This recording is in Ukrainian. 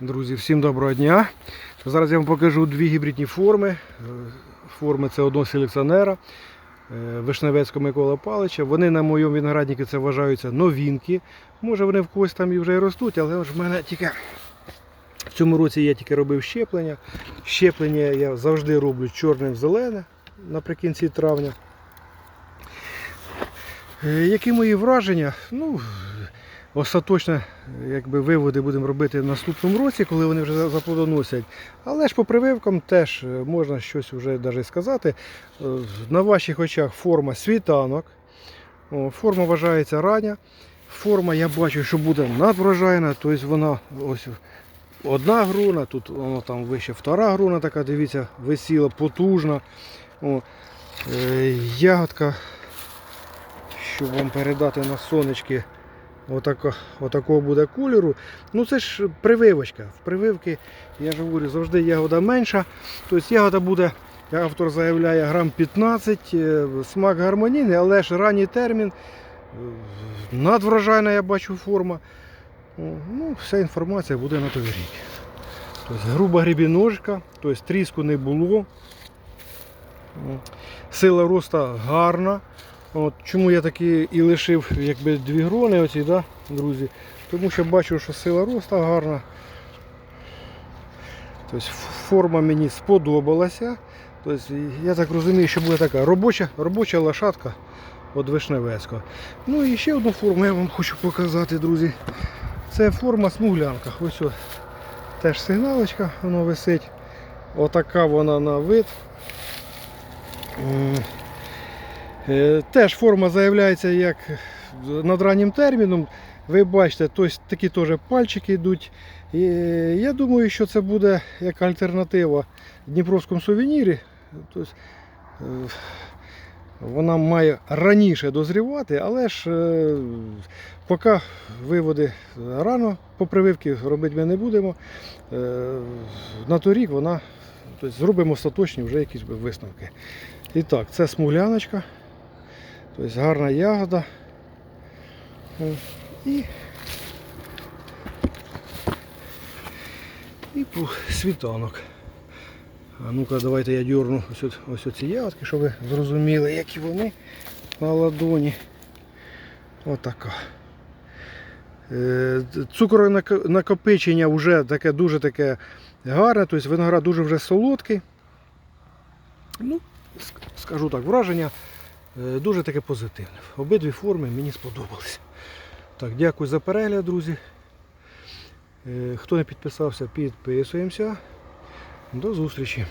Друзі, всім доброго дня. Зараз я вам покажу дві гібридні форми. Е, Форми це одного селекціонера е, Вишневецького Микола Палича. Вони на моєму винограднику це вважаються новинки. Може вони в когось там і вже і ростуть, але ж в мене тільки в цьому році я тільки робив щеплення. Щеплення я завжди роблю чорним зелене наприкінці травня. Е, Які мої враження? Ну, остаточно якби, виводи будемо робити в наступному році, коли вони вже за- заплодоносять. Але ж по прививкам теж е, можна щось вже навіть сказати. Е, На ваших очах форма світанок. Форма вважається рання. Форма я бачу, що буде надврожайна, тобто вона ось одна груна, тут вона там вище втора груна, така, дивіться, висіла, потужна. О, е, ягодка, щоб вам передати на сонечки, отако, отакого буде кольору. Ну це ж прививочка. В прививки, я ж говорю, завжди ягода менша. Тобто ягода буде, як автор заявляє, грам 15, е, смак гармонійний, але ж ранній термін. е, Надврожайна я бачу форма. Ну, вся інформація буде на той рік. Тобто груба грібіножка, тобто тріску не було. Сила росту гарна. От, чому я таки і лишив якби, дві грони, оці, да, друзі? Тому що бачу, що сила росту гарна. Тобто форма мені сподобалася. Тобто, я так розумію, що буде така робоча, робоча лошадка від Вишневецького. Ну і ще одну форму я вам хочу показати, друзі. Це форма смуглянка. Ось о, теж сигналочка, воно висить. Отака вона на вид. Е, Теж форма заявляється як над раннім терміном. Ви бачите, тобто такі теж пальчики йдуть. І я думаю, що це буде як альтернатива Дніпровському сувенірі. Тобто, е, вона має раніше дозрівати, але ж е, поки виводи рано по прививки робити ми не будемо. Е, На той рік вона тобто, зробимо остаточні вже якісь висновки. І так, це смугляночка, тобто гарна ягода. І, і по- світанок. А ну-ка, давайте я дерну ось, ось оці ягодки, щоб ви зрозуміли, які вони на ладоні. Отака. Е, Цукронакопичення вже таке дуже таке гарне, тобто виноград дуже вже солодкий. Ну, скажу так, враження е, дуже таке позитивне. Обидві форми мені сподобалися. Так, дякую за перегляд, друзі. Е, Хто не підписався, підписуємося. До зустрічі.